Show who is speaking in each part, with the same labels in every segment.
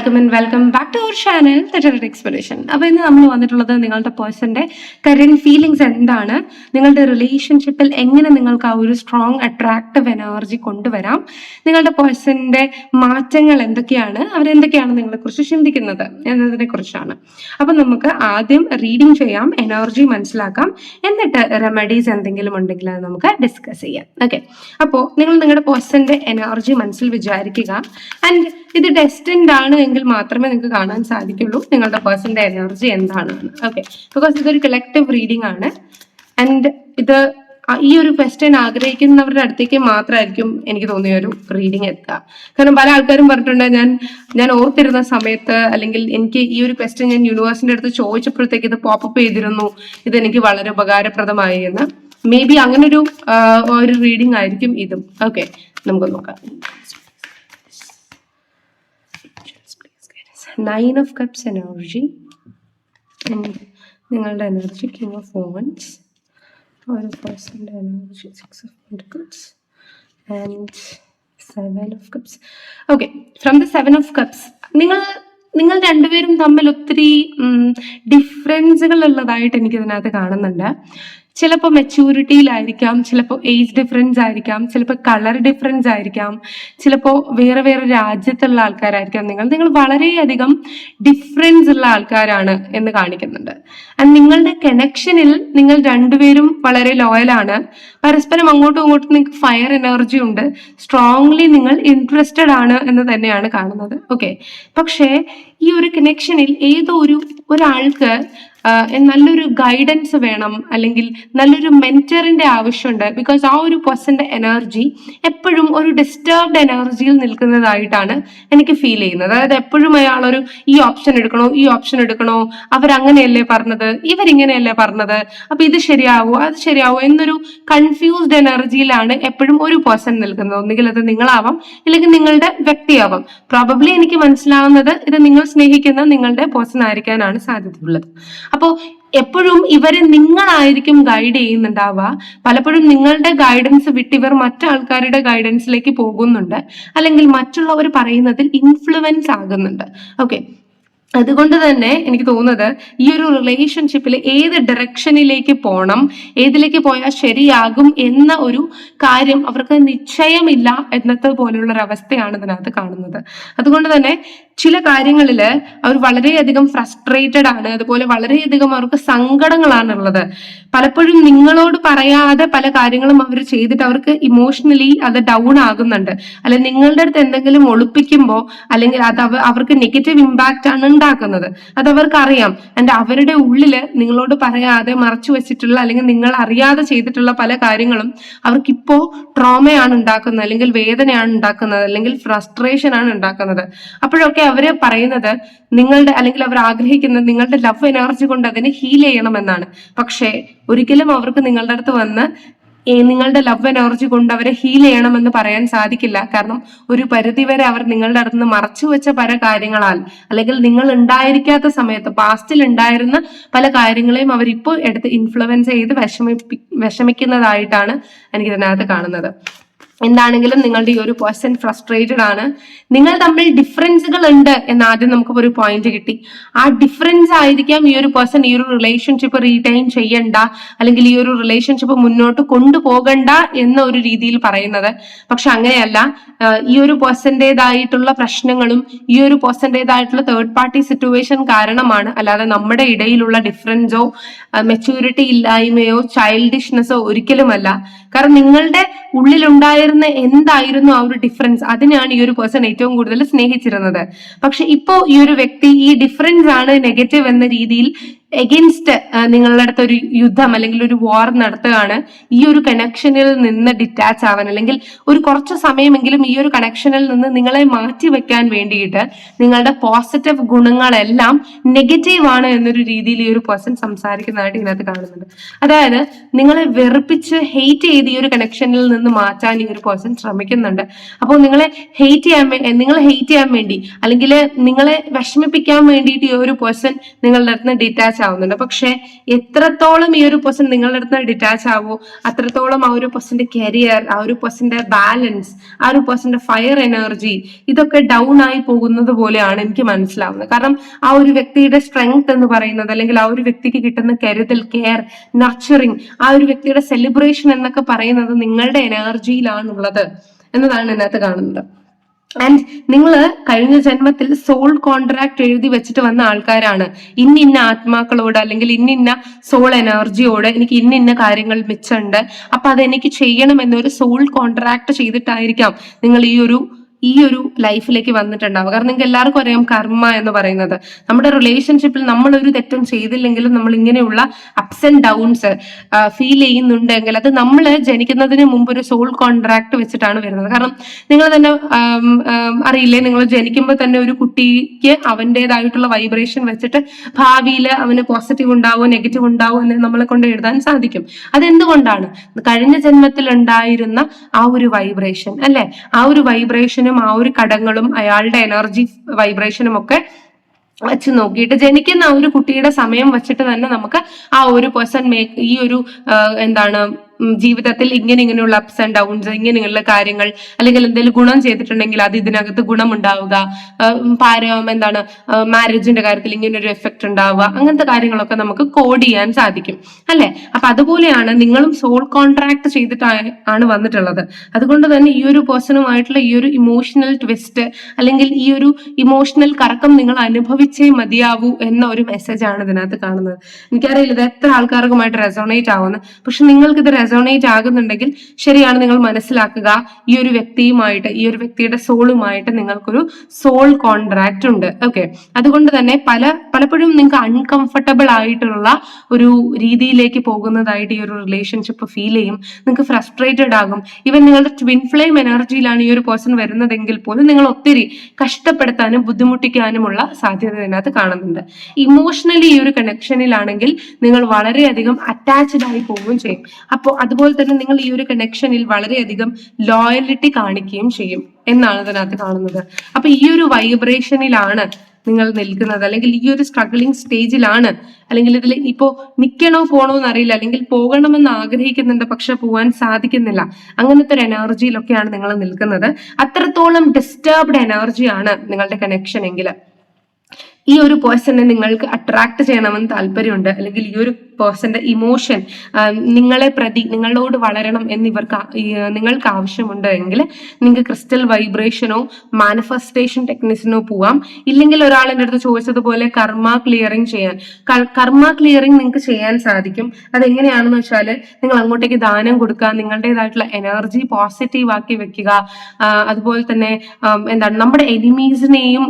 Speaker 1: Welcome and welcome back to our channel theatre expedition അപ്പോൾ ഇന്ന് നമ്മൾ വന്നിട്ടുള്ളത് നിങ്ങളുടെ പേഴ്സന്റെ കരിയർ ഫീലിങ്സ് എന്താണ് നിങ്ങളുടെ റിലേഷൻഷിപ്പിൽ എങ്ങനെ നിങ്ങൾക്ക് ആ ഒരു സ്ട്രോങ് അട്രാക്റ്റീവ് എനർജി കൊണ്ടുവരാം നിങ്ങളുടെ പേഴ്സന്റെ മാറ്റങ്ങൾ എന്തൊക്കെയാണ് അവരെന്തൊക്കെയാണ് നിങ്ങളെക്കുറിച്ച് ചിന്തിക്കുന്നത് എന്നതിനെ കുറിച്ചാണ്. അപ്പം നമുക്ക് ആദ്യം റീഡിങ് ചെയ്യാം എനർജി മനസ്സിലാക്കാം എന്നിട്ട് റെമഡീസ് എന്തെങ്കിലും ഉണ്ടെങ്കിൽ അത് നമുക്ക് ഡിസ്കസ് ചെയ്യാം. ഓക്കെ അപ്പോൾ നിങ്ങൾ നിങ്ങളുടെ പേഴ്സന്റെ എനർജി മനസ്സിൽ വിചാരിക്കുക ആൻഡ് ഇത് ഡെസ്റ്റിൻഡ് ആണ് എങ്കിൽ മാത്രമേ നിങ്ങൾക്ക് കാണാൻ സാധിക്കുള്ളൂ. നിങ്ങളുടെ പേഴ്സന്റെ എനർജി എന്താണെന്ന് ഓക്കെ ബിക്കോസ് ഇതൊരു കളക്റ്റീവ് റീഡിംഗ് ആണ്. ആൻഡ് ഇത് ഈ ഒരു ക്വസ്റ്റ്യൻ ആഗ്രഹിക്കുന്നവരുടെ അടുത്തേക്ക് മാത്രമായിരിക്കും എനിക്ക് തോന്നിയ ഒരു റീഡിംഗ് എത്തുക. കാരണം പല ആൾക്കാരും പറഞ്ഞിട്ടുണ്ട് ഞാൻ ഞാൻ ഓർത്തിരുന്ന സമയത്ത് അല്ലെങ്കിൽ എനിക്ക് ഈ ഒരു ക്വസ്റ്റ്യൻ ഞാൻ യൂണിവേഴ്സിന്റെ അടുത്ത് ചോദിച്ചപ്പോഴത്തേക്ക് ഇത് പോപ്പപ്പ് ചെയ്തിരുന്നു. ഇത് എനിക്ക് വളരെ ഉപകാരപ്രദമായി എന്ന്. മേ ബി അങ്ങനൊരു ഒരു റീഡിംഗ് ആയിരിക്കും ഇതും. ഓക്കെ നമുക്ക് നോക്കാം. നയൻ ഓഫ് കപ്സ് എനർജി നിങ്ങളുടെ എനർജി കിങ് ഓഫ് ഓവൻസ് ഒരു പേഴ്സന്റെ energy six of pentacles and seven of cups okay from the seven of cups നിങ്ങൾ നിങ്ങൾ രണ്ടുപേരും തമ്മിൽ ഒത്തിരി ഡിഫറൻസുകൾ ഉള്ളതായിട്ട് എനിക്ക് ഇതിനകത്ത് കാണുന്നുണ്ട്. ചിലപ്പോൾ മെച്യൂരിറ്റിയിലായിരിക്കാം ചിലപ്പോൾ ഏജ് ഡിഫറൻസ് ആയിരിക്കാം ചിലപ്പോൾ കളർ ഡിഫറൻസ് ആയിരിക്കാം ചിലപ്പോൾ വേറെ വേറെ രാജ്യത്തുള്ള ആൾക്കാരായിരിക്കാം നിങ്ങൾ. നിങ്ങൾ വളരെയധികം ഡിഫറൻസ് ഉള്ള ആൾക്കാരാണ് എന്ന് കാണിക്കുന്നുണ്ട്. ആൻഡ് നിങ്ങളുടെ കണക്ഷനിൽ നിങ്ങൾ രണ്ടുപേരും വളരെ ലോയലാണ് പരസ്പരം അങ്ങോട്ടും ഇങ്ങോട്ടും നിങ്ങൾക്ക് ഫയർ എനർജി ഉണ്ട്. സ്ട്രോങ്ലി നിങ്ങൾ ഇൻട്രസ്റ്റഡ് ആണ് എന്ന് തന്നെയാണ് കാണുന്നത്. ഓക്കെ പക്ഷേ ഈ ഒരു കണക്ഷനിൽ ഏതോ ഒരു ഒരാൾക്ക് നല്ലൊരു ഗൈഡൻസ് വേണം അല്ലെങ്കിൽ നല്ലൊരു മെന്ററിന്റെ ആവശ്യമുണ്ട്. ബിക്കോസ് ആ ഒരു പേഴ്സന്റെ എനർജി എപ്പോഴും ഒരു ഡിസ്റ്റർബ്ഡ് എനർജിയിൽ നിൽക്കുന്നതായിട്ടാണ് എനിക്ക് ഫീൽ ചെയ്യുന്നത്. അതായത് എപ്പോഴും അയാളൊരു ഈ ഓപ്ഷൻ എടുക്കണോ ഈ ഓപ്ഷൻ എടുക്കണോ അവരങ്ങനെയല്ലേ പറഞ്ഞത് ഇവരിങ്ങനെയല്ലേ പറഞ്ഞത് അപ്പൊ ഇത് ശരിയാവോ അത് ശരിയാവോ എന്നൊരു കൺഫ്യൂസ്ഡ് എനർജിയിലാണ് എപ്പോഴും ഒരു പേഴ്സൺ നിൽക്കുന്നത്. ഒന്നുകിൽ അത് നിങ്ങളാവാം അല്ലെങ്കിൽ നിങ്ങളുടെ വ്യക്തിയാവാം. പ്രോബബ്ലി എനിക്ക് മനസ്സിലാവുന്നത് ഇത് നിങ്ങൾ സ്നേഹിക്കുന്ന നിങ്ങളുടെ പേഴ്സൺ ആയിരിക്കാനാണ് സാധ്യതയുള്ളത്. അപ്പോൾ എപ്പോഴും ഇവരെ നിങ്ങളായിരിക്കും ഗൈഡ് ചെയ്യുന്നുണ്ടാവുക. പലപ്പോഴും നിങ്ങളുടെ ഗൈഡൻസ് വിട്ട് ഇവർ മറ്റാൾക്കാരുടെ ഗൈഡൻസിലേക്ക് പോകുന്നുണ്ട്. അല്ലെങ്കിൽ മറ്റുള്ളവർ പറയുന്നതിൽ ഇൻഫ്ലുവൻസ് ആകുന്നുണ്ട്. ഓക്കെ അതുകൊണ്ട് തന്നെ എനിക്ക് തോന്നുന്നത് ഈ ഒരു റിലേഷൻഷിപ്പിൽ ഏത് ഡയറക്ഷനിലേക്ക് പോകണം ഏതിലേക്ക് പോയാൽ ശരിയാകും എന്ന ഒരു കാര്യം അവർക്ക് നിശ്ചയമില്ല എന്നത്തെ പോലുള്ള ഒരു അവസ്ഥയാണ് ഇതിനകത്ത് കാണുന്നത്. അതുകൊണ്ട് തന്നെ ചില കാര്യങ്ങളിൽ അവർ വളരെയധികം ഫ്രസ്ട്രേറ്റഡ് ആണ്. അതുപോലെ വളരെയധികം അവർക്ക് സങ്കടങ്ങളാണ് ഉള്ളത് പലപ്പോഴും നിങ്ങളോട് പറയാതെ പല കാര്യങ്ങളും അവർ ചെയ്തിട്ട് അവർക്ക് ഇമോഷണലി അത് ഡൗൺ ആകുന്നുണ്ട്. അല്ലെ നിങ്ങളുടെ അടുത്ത് എന്തെങ്കിലും ഒളിപ്പിക്കുമ്പോൾ അല്ലെങ്കിൽ അത് അവ- അവർക്ക് നെഗറ്റീവ് ഇമ്പാക്റ്റ് ആണ് ഉണ്ടാക്കുന്നത്. അത് അവർക്ക് അറിയാം ആൻഡ് അവരുടെ ഉള്ളിൽ നിങ്ങളോട് പറയാതെ മറച്ചു വെച്ചിട്ടുള്ള അല്ലെങ്കിൽ നിങ്ങൾ അറിയാതെ ചെയ്തിട്ടുള്ള പല കാര്യങ്ങളും അവർക്കിപ്പോ ട്രോമയാണ് ഉണ്ടാക്കുന്നത് അല്ലെങ്കിൽ വേദനയാണ് ഉണ്ടാക്കുന്നത് അല്ലെങ്കിൽ ഫ്രസ്ട്രേഷൻ ആണ് ഉണ്ടാക്കുന്നത്. അപ്പോഴൊക്കെ അവർ പറയുന്നത് നിങ്ങളുടെ അല്ലെങ്കിൽ അവർ ആഗ്രഹിക്കുന്നത് നിങ്ങളുടെ ലവ് എനർജി കൊണ്ട് അതിനെ ഹീൽ ചെയ്യണമെന്നാണ്. പക്ഷേ ഒരിക്കലും അവർക്ക് നിങ്ങളുടെ അടുത്ത് വന്ന് നിങ്ങളുടെ ലവ് എനർജി കൊണ്ട് അവരെ ഹീൽ ചെയ്യണമെന്ന് പറയാൻ സാധിക്കില്ല. കാരണം ഒരു പരിധി വരെ അവർ നിങ്ങളുടെ അടുത്ത് നിന്ന് മറച്ചു വെച്ച പല കാര്യങ്ങളാൽ അല്ലെങ്കിൽ നിങ്ങൾ ഉണ്ടായിരിക്കാത്ത സമയത്ത് പാസ്റ്റിൽ ഉണ്ടായിരുന്ന പല കാര്യങ്ങളെയും അവർ ഇപ്പോൾ എടുത്ത് ഇൻഫ്ലുവൻസ് ചെയ്ത് വിഷമിപ്പി വിഷമിക്കുന്നതായിട്ടാണ് എനിക്ക് ഇതിനകത്ത് കാണുന്നത്. എന്താണെങ്കിലും നിങ്ങളുടെ ഈ ഒരു പേഴ്സൺ ഫ്രസ്ട്രേറ്റഡ് ആണ്. നിങ്ങൾ തമ്മിൽ ഡിഫറൻസുകൾ ഉണ്ട് എന്ന് ആദ്യം നമുക്ക് ഒരു പോയിന്റ് കിട്ടി. ആ ഡിഫറൻസ് ആയിരിക്കാം ഈ ഒരു പേഴ്സൺ ഈ ഒരു റിലേഷൻഷിപ്പ് റീറ്റൈൻ ചെയ്യണ്ട അല്ലെങ്കിൽ ഈ ഒരു റിലേഷൻഷിപ്പ് മുന്നോട്ട് കൊണ്ടുപോകണ്ട എന്ന ഒരു രീതിയിൽ പറയുന്നത്. പക്ഷെ അങ്ങനെയല്ല. ഈ ഒരു പേഴ്സന്റേതായിട്ടുള്ള പ്രശ്നങ്ങളും ഈ ഒരു പേഴ്സന്റേതായിട്ടുള്ള തേർഡ് പാർട്ടി സിറ്റുവേഷൻ കാരണമാണ്. അല്ലാതെ നമ്മുടെ ഇടയിലുള്ള ഡിഫറൻസോ മെച്യൂരിറ്റി ഇല്ലായ്മയോ ചൈൽഡിഷ്നെസ്സോ ഒരിക്കലുമല്ല. കാരണം നിങ്ങളുടെ ഉള്ളിലുണ്ടായിരുന്ന എന്തായിരുന്നു ആ ഒരു ഡിഫറൻസ് അതിനാണ് ഈ ഒരു പേഴ്സൺ ഏറ്റവും കൂടുതൽ സ്നേഹിച്ചിരുന്നത്. പക്ഷെ ഇപ്പോ ഈ ഒരു വ്യക്തി ഈ ഡിഫറൻസ് ആണ് നെഗറ്റീവ് എന്ന രീതിയിൽ എഗൻസ്റ്റ് നിങ്ങളുടെ അടുത്ത് ഒരു യുദ്ധം അല്ലെങ്കിൽ ഒരു വാർ നടത്തുകയാണ് ഈ ഒരു കണക്ഷനിൽ നിന്ന് ഡിറ്റാച്ച് ആവാൻ അല്ലെങ്കിൽ ഒരു കുറച്ച് സമയമെങ്കിലും ഈ ഒരു കണക്ഷനിൽ നിന്ന് നിങ്ങളെ മാറ്റി വെക്കാൻ വേണ്ടിയിട്ട് നിങ്ങളുടെ പോസിറ്റീവ് ഗുണങ്ങളെല്ലാം നെഗറ്റീവ് ആണ് എന്നൊരു രീതിയിൽ ഈ ഒരു പേഴ്സൺ സംസാരിക്കുന്നതായിട്ട് ഇതിനകത്ത് കാണുന്നുണ്ട്. അതായത് നിങ്ങളെ വെറുപ്പിച്ച് ഹെയ്റ്റ് ചെയ്ത് ഈ ഒരു കണക്ഷനിൽ നിന്ന് മാറ്റാൻ ഈ ഒരു പേഴ്സൺ ശ്രമിക്കുന്നുണ്ട്. അപ്പോൾ നിങ്ങളെ ഹെയ്റ്റ് ചെയ്യാൻ വേണ്ടി നിങ്ങളെ ഹെയ്റ്റ് ചെയ്യാൻ വേണ്ടി അല്ലെങ്കിൽ നിങ്ങളെ വിഷമിപ്പിക്കാൻ വേണ്ടിയിട്ട് ഈ ഒരു പേഴ്സൺ നിങ്ങളുടെ അടുത്ത് ഡിറ്റാച്ച് ആവുന്നുണ്ട് പക്ഷെ എത്രത്തോളം ഈ ഒരു പേഴ്സൺ നിങ്ങളുടെ അടുത്ത് ഡിറ്റാച്ച് ആവോ അത്രത്തോളം ആ ഒരു പേഴ്സന്റെ കരിയർ ആ ഒരു പേഴ്സന്റെ ബാലൻസ് ആ ഒരു പേഴ്സന്റെ ഫയർ എനർജി ഇതൊക്കെ ഡൗൺ ആയി പോകുന്നത് പോലെയാണ് എനിക്ക് മനസ്സിലാവുന്നത്. കാരണം ആ ഒരു വ്യക്തിയുടെ സ്ട്രെങ്ത് എന്ന് പറയുന്നത് അല്ലെങ്കിൽ ആ ഒരു വ്യക്തിക്ക് കിട്ടുന്ന കരുതൽ കെയർ നർച്ചറിങ് ആ ഒരു വ്യക്തിയുടെ സെലിബ്രേഷൻ എന്നൊക്കെ പറയുന്നത് നിങ്ങളുടെ എനർജിയിലാണുള്ളത് എന്നതാണ് ഇതിനകത്ത് കാണുന്നത്. ആൻഡ് നിങ്ങൾ കഴിഞ്ഞ ജന്മത്തിൽ സോൾ കോൺട്രാക്ട് എഴുതി വെച്ചിട്ട് വന്ന ആൾക്കാരാണ്. ഇന്നിന്ന ആത്മാക്കളോട് അല്ലെങ്കിൽ ഇന്നിന്ന സോൾ എനർജിയോട് എനിക്ക് ഇന്നിന്ന കാര്യങ്ങൾ മിച്ചമുണ്ട്. അപ്പൊ അതെനിക്ക് ചെയ്യണം എന്നൊരു സോൾ കോൺട്രാക്ട് ചെയ്തിട്ടായിരിക്കാം നിങ്ങൾ ഈ ഒരു ഈ ഒരു ലൈഫിലേക്ക് വന്നിട്ടുണ്ടാവുക. കാരണം നിങ്ങൾക്ക് എല്ലാവർക്കും അറിയാം കർമ്മ എന്ന് പറയുന്നത്. നമ്മുടെ റിലേഷൻഷിപ്പിൽ നമ്മൾ ഒരു തെറ്റും ചെയ്തില്ലെങ്കിലും നമ്മൾ ഇങ്ങനെയുള്ള അപ്സ് ആൻഡ് ഡൗൺസ് ഫീൽ ചെയ്യുന്നുണ്ടെങ്കിൽ അത് നമ്മൾ ജനിക്കുന്നതിന് മുമ്പ് ഒരു സോൾ കോൺട്രാക്ട് വെച്ചിട്ടാണ് വരുന്നത്. കാരണം നിങ്ങൾ തന്നെ അറിയില്ലേ? നിങ്ങൾ ജനിക്കുമ്പോൾ തന്നെ ഒരു കുട്ടിക്ക് അവന്റെതായിട്ടുള്ള വൈബ്രേഷൻ വെച്ചിട്ട് ഭാവിയിൽ അവന് പോസിറ്റീവ് ഉണ്ടാവോ നെഗറ്റീവ് ഉണ്ടാവോ എന്ന് നമ്മളെ കൊണ്ട് എഴുതാൻ സാധിക്കും. അതെന്തുകൊണ്ടാണ്? കഴിഞ്ഞ ജന്മത്തിൽ ഉണ്ടായിരുന്ന ആ ഒരു വൈബ്രേഷൻ അല്ലെ? ആ ഒരു വൈബ്രേഷനും ആ ഒരു കടങ്ങളും അയാളുടെ എനർജി വൈബ്രേഷനും ഒക്കെ വെച്ച് നോക്കിയിട്ട് ജനിക്കുന്ന ആ ഒരു കുട്ടിയുടെ സമയം വെച്ചിട്ട് തന്നെ നമുക്ക് ആ ഒരു പേഴ്സൺ മേക്ക് ഈ ഒരു എന്താണ് ജീവിതത്തിൽ ഇങ്ങനെ ഇങ്ങനെയുള്ള അപ്സ് ആൻഡ് ഡൗൺസ് ഇങ്ങനെയുള്ള കാര്യങ്ങൾ അല്ലെങ്കിൽ എന്തെങ്കിലും ഗുണം ചെയ്തിട്ടുണ്ടെങ്കിൽ അത് ഇതിനകത്ത് ഗുണമുണ്ടാവുക. പാരം എന്താണ് മാരേജിന്റെ കാര്യത്തിൽ ഇങ്ങനെ ഒരു എഫക്റ്റ് ഉണ്ടാവുക. അങ്ങനത്തെ കാര്യങ്ങളൊക്കെ നമുക്ക് കോഡ് ചെയ്യാൻ സാധിക്കും. അല്ലെ? അപ്പൊ അതുപോലെയാണ് നിങ്ങളും സോൾ കോൺട്രാക്ട് ചെയ്തിട്ടാണ് ആണ് വന്നിട്ടുള്ളത്. അതുകൊണ്ട് തന്നെ ഈ ഒരു പേഴ്സണുമായിട്ടുള്ള ഈ ഒരു ഇമോഷണൽ ട്വിസ്റ്റ് അല്ലെങ്കിൽ ഈ ഒരു ഇമോഷണൽ കറക്കം നിങ്ങൾ അനുഭവിച്ചേ മതിയാവൂ എന്ന ഒരു മെസ്സേജ് ആണ് ഇതിനകത്ത് കാണുന്നത്. എനിക്കറിയില്ല ഇത് എത്ര ആൾക്കാർക്കുമായിട്ട് റെസോണേറ്റ് ആവുന്നത് പക്ഷെ നിങ്ങൾക്ക് ഇത് റെസോണേറ്റ് ആകുന്നുണ്ടെങ്കിൽ ശരിയാണ് നിങ്ങൾ മനസ്സിലാക്കുക. ഈ ഒരു വ്യക്തിയുമായിട്ട് ഈ ഒരു വ്യക്തിയുടെ സോളുമായിട്ട് നിങ്ങൾക്കൊരു സോൾ കോൺട്രാക്ട് ഉണ്ട്. ഓക്കെ അതുകൊണ്ട് തന്നെ പല പലപ്പോഴും നിങ്ങൾക്ക് അൺകംഫർട്ടബിൾ ആയിട്ടുള്ള ഒരു രീതിയിലേക്ക് പോകുന്നതായിട്ട് ഈ ഒരു റിലേഷൻഷിപ്പ് ഫീൽ ചെയ്യും. നിങ്ങൾക്ക് ഫ്രസ്ട്രേറ്റഡ് ആകും. ഈവൻ നിങ്ങളുടെ ട്വിൻ ഫ്ലെയിം എനർജിയിലാണ് ഈ ഒരു പേഴ്സൺ വരുന്നതെങ്കിൽ പോലും നിങ്ങൾ ഒത്തിരി കഷ്ടപ്പെടുത്താനും ബുദ്ധിമുട്ടിക്കാനുമുള്ള സാധ്യത ഇതിനകത്ത് കാണുന്നുണ്ട്. ഇമോഷണലി ഈ ഒരു കണക്ഷനിലാണെങ്കിൽ നിങ്ങൾ വളരെയധികം അറ്റാച്ച്ഡ് ആയി പോവുകയും ചെയ്യും. അപ്പോൾ അതുപോലെ തന്നെ നിങ്ങൾ ഈ ഒരു കണക്ഷനിൽ വളരെയധികം ലോയലിറ്റി കാണിക്കുകയും ചെയ്യും എന്നാണ് ഇതിനകത്ത് കാണുന്നത്. അപ്പൊ ഈ ഒരു വൈബ്രേഷനിലാണ് നിങ്ങൾ നിൽക്കുന്നത്. അല്ലെങ്കിൽ ഈ ഒരു സ്ട്രഗ്ലിംഗ് സ്റ്റേജിലാണ് അല്ലെങ്കിൽ ഇതിൽ ഇപ്പോ നിൽക്കണോ പോണോ എന്നറിയില്ല. അല്ലെങ്കിൽ പോകണമെന്ന് ആഗ്രഹിക്കുന്നുണ്ട് പക്ഷെ പോകാൻ സാധിക്കുന്നില്ല. അങ്ങനത്തെ ഒരു എനർജിയിലൊക്കെയാണ് നിങ്ങൾ നിൽക്കുന്നത്. അത്രത്തോളം ഡിസ്റ്റർബ്ഡ് എനർജിയാണ് നിങ്ങളുടെ കണക്ഷൻ എങ്കിൽ ഈ ഒരു പേഴ്സണെ നിങ്ങൾക്ക് അട്രാക്ട് ചെയ്യണമെന്ന് താല്പര്യമുണ്ട്. അല്ലെങ്കിൽ ഈ ഒരു പേഴ്സന്റെ ഇമോഷൻ നിങ്ങളെ പ്രതി നിങ്ങളോട് വളരണം എന്നിവർക്ക് നിങ്ങൾക്ക് ആവശ്യമുണ്ട് എങ്കിൽ നിങ്ങൾക്ക് ക്രിസ്റ്റൽ വൈബ്രേഷനോ മാനിഫെസ്റ്റേഷൻ ടെക്നിക്സിനോ പോവാം. ഇല്ലെങ്കിൽ ഒരാൾ എന്റെ അടുത്ത് ചോദിച്ചതുപോലെ കർമ്മ ക്ലിയറിംഗ് ചെയ്യാൻ. കർമ്മ ക്ലിയറിംഗ് നിങ്ങൾക്ക് ചെയ്യാൻ സാധിക്കും. അതെങ്ങനെയാണെന്ന് വെച്ചാൽ നിങ്ങൾ അങ്ങോട്ടേക്ക് ദാനം കൊടുക്കുക നിങ്ങളുടേതായിട്ടുള്ള എനർജി പോസിറ്റീവ് ആക്കി വെക്കുക. അതുപോലെ തന്നെ എന്താണ് നമ്മുടെ എനിമീസിനെയും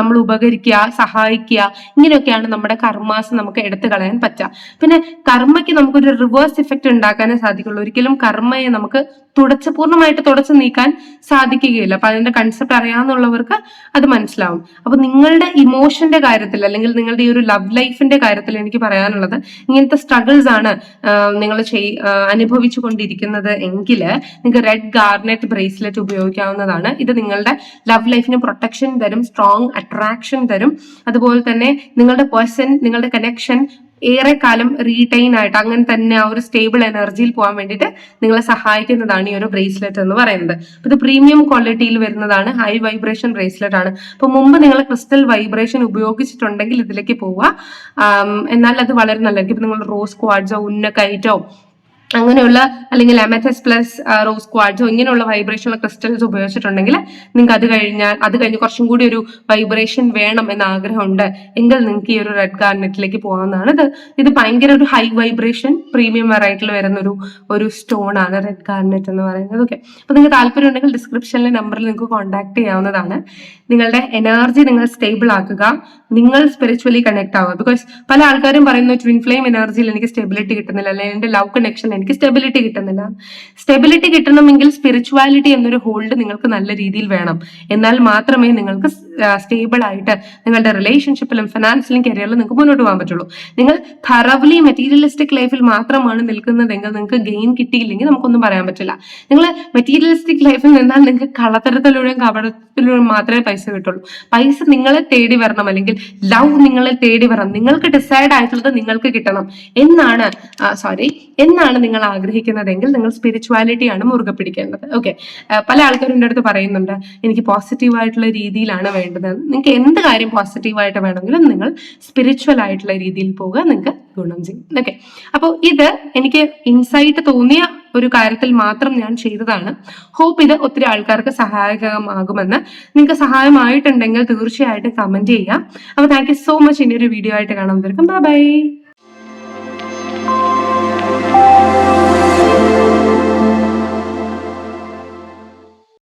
Speaker 1: നമ്മൾ ഉപകരിക്കുക സഹായിക്കുക ഇങ്ങനെയൊക്കെയാണ് നമ്മുടെ കർമാസ് നമുക്ക് എടുത്തു കളയാൻ പറ്റുക. പിന്നെ കർമ്മയ്ക്ക് നമുക്കൊരു റിവേഴ്സ് ഇഫക്റ്റ് ഉണ്ടാക്കാനേ സാധിക്കുള്ളൂ. ഒരിക്കലും കർമ്മയെ നമുക്ക് തുടച്ച് പൂർണമായിട്ട് തുടച്ചു നീക്കാൻ സാധിക്കുകയില്ല. അപ്പൊ അതിന്റെ കൺസെപ്റ്റ് അറിയാവുന്നവർക്ക് അത് മനസ്സിലാവും. അപ്പൊ നിങ്ങളുടെ ഇമോഷന്റെ കാര്യത്തിൽ അല്ലെങ്കിൽ നിങ്ങളുടെ ഈ ഒരു ലവ് ലൈഫിന്റെ കാര്യത്തിൽ എനിക്ക് പറയാനുള്ളത് ഇങ്ങനത്തെ സ്ട്രഗിൾസ് ആണ് നിങ്ങൾ ചെയ് അനുഭവിച്ചു കൊണ്ടിരിക്കുന്നത് എങ്കിൽ നിങ്ങൾക്ക് റെഡ് ഗാർനെറ്റ് ബ്രേസ്ലെറ്റ് ഉപയോഗിക്കാവുന്നതാണ്. ഇത് നിങ്ങളുടെ ലവ് ലൈഫിന് പ്രൊട്ടക്ഷൻ തരും സ്ട്രോങ് അട്രാക്ഷൻ തരും. അതുപോലെ തന്നെ നിങ്ങളുടെ പേഴ്സൺ നിങ്ങളുടെ കണക്ഷൻ ഏറെ കാലം റീറ്റെയിൻ ആയിട്ട് അങ്ങനെ തന്നെ ആ ഒരു സ്റ്റേബിൾ എനർജിയിൽ പോകാൻ വേണ്ടിയിട്ട് നിങ്ങളെ സഹായിക്കുന്നതാണ് ഈ ഒരു ബ്രേസ്ലെറ്റ് എന്ന് പറയുന്നത്. അപ്പൊ ഇത് പ്രീമിയം ക്വാളിറ്റിയിൽ വരുന്നതാണ് ഹൈ വൈബ്രേഷൻ ബ്രേസ്ലെറ്റ് ആണ്. അപ്പൊ മുമ്പ് നിങ്ങൾ ക്രിസ്റ്റൽ വൈബ്രേഷൻ ഉപയോഗിച്ചിട്ടുണ്ടെങ്കിൽ ഇതിലേക്ക് പോവുക. എന്നാൽ അത് വളരെ നല്ലതായിരിക്കും. നിങ്ങൾ റോസ് ക്വാഡ്സോ ഉന്നക്കൈറ്റോ അങ്ങനെയുള്ള അല്ലെങ്കിൽ എമത്തസ് പ്ലസ് റോസ് ക്വാഡ്സോ ഇങ്ങനെയുള്ള വൈബ്രേഷനുള്ള ക്രിസ്റ്റൽസ് ഉപയോഗിച്ചിട്ടുണ്ടെങ്കിൽ നിങ്ങൾക്ക് അത് കഴിഞ്ഞാൽ അത് കഴിഞ്ഞ് കുറച്ചും കൂടി ഒരു വൈബ്രേഷൻ വേണം എന്ന ആഗ്രഹമുണ്ട്. എങ്കിൽ നിങ്ങൾക്ക് ഈ ഒരു റെഡ് ഗാർനെറ്റിലേക്ക് പോകാവുന്നതാണ്. ഇത് ഇത് ഭയങ്കര ഒരു ഹൈ വൈബ്രേഷൻ പ്രീമിയം വെറൈറ്റിയിൽ വരുന്ന ഒരു ഒരു സ്റ്റോൺ ആണ് റെഡ് ഗാർനെറ്റ് എന്ന് പറയുന്നത്. ഓക്കെ അപ്പൊ നിങ്ങൾക്ക് താല്പര്യം ഉണ്ടെങ്കിൽ ഡിസ്ക്രിപ്ഷനിലെ നമ്പറിൽ നിങ്ങൾക്ക് കോൺടാക്ട് ചെയ്യാവുന്നതാണ്. നിങ്ങളുടെ എനർജി നിങ്ങൾ സ്റ്റേബിൾ ആക്കുക. നിങ്ങൾ സ്പിരിച്വലി കണക്ട് ആവുക. ബിക്കോസ് പല ആൾക്കാരും പറയുന്നു ട്വിൻ ഫ്ലെയിം എനർജിയിൽ എനിക്ക് സ്റ്റെബിലിറ്റി കിട്ടുന്നില്ല. അല്ലെങ്കിൽ എന്റെ ലവ് കണക്ഷൻ എനിക്ക് സ്റ്റെബിലിറ്റി കിട്ടുന്നില്ല. സ്റ്റെബിലിറ്റി കിട്ടണമെങ്കിൽ സ്പിരിച്വാലിറ്റി എന്നൊരു ഹോൾഡ് നിങ്ങൾക്ക് നല്ല രീതിയിൽ വേണം. എന്നാൽ മാത്രമേ നിങ്ങൾക്ക് സ്റ്റേബിൾ ആയിട്ട് നിങ്ങളുടെ റിലേഷൻഷിപ്പിലും ഫിനാൻസിലും കരിയറിലും നിങ്ങൾക്ക് മുന്നോട്ട് പോകാൻ പറ്റുള്ളൂ. നിങ്ങൾ തറവലി മെറ്റീരിയലിസ്റ്റിക് ലൈഫിൽ മാത്രമാണ് നിൽക്കുന്നതെങ്കിൽ നിങ്ങൾക്ക് ഗെയിൻ കിട്ടിയില്ലെങ്കിൽ നമുക്കൊന്നും പറയാൻ പറ്റില്ല. നിങ്ങൾ മെറ്റീരിയലിസ്റ്റിക് ലൈഫിൽ നിന്നാൽ നിങ്ങൾക്ക് കളത്തരത്തിലൂടെയും കപടത്തിലൂടെയും മാത്രമേ പൈസ കിട്ടുള്ളൂ. പൈസ നിങ്ങളെ തേടി വരണം അല്ലെങ്കിൽ ലവ് നിങ്ങളെ തേടി വരണം. നിങ്ങൾക്ക് ഡിസൈഡ് ആയിട്ടുള്ളത് നിങ്ങൾക്ക് കിട്ടണം. എന്നാണ് സോറി എന്നാണ് നിങ്ങൾ ആഗ്രഹിക്കുന്നതെങ്കിൽ നിങ്ങൾ സ്പിരിച്വാലിറ്റിയാണ് മുറുകെ പിടിക്കേണ്ടത്. ഓക്കെ പല ആൾക്കാരും എന്റെ അടുത്ത് പറയുന്നുണ്ട് എനിക്ക് പോസിറ്റീവ് ആയിട്ടുള്ള രീതിയിലാണ് വേണ്ടത്. നിങ്ങൾക്ക് എന്ത് കാര്യം പോസിറ്റീവായിട്ട് വേണമെങ്കിലും നിങ്ങൾ സ്പിരിച്വൽ ആയിട്ടുള്ള രീതിയിൽ പോകുക നിങ്ങൾക്ക് ഗുണം ചെയ്യും. ഓക്കെ അപ്പോൾ ഇത് എനിക്ക് ഇൻസൈറ്റ് തോന്നിയ ഒരു കാര്യത്തിൽ മാത്രം ഞാൻ ചെയ്തതാണ്. ഹോപ്പ് ഇത് ഒത്തിരി ആൾക്കാർക്ക് സഹായകമാകുമെന്ന്. നിങ്ങൾക്ക് സഹായമായിട്ടുണ്ടെങ്കിൽ തീർച്ചയായിട്ടും കമന്റ് ചെയ്യാം. അപ്പോൾ താങ്ക് യു സോ മച്ച് ഇനി ഒരു വീഡിയോ ആയിട്ട് കാണാൻ ബൈ ബൈ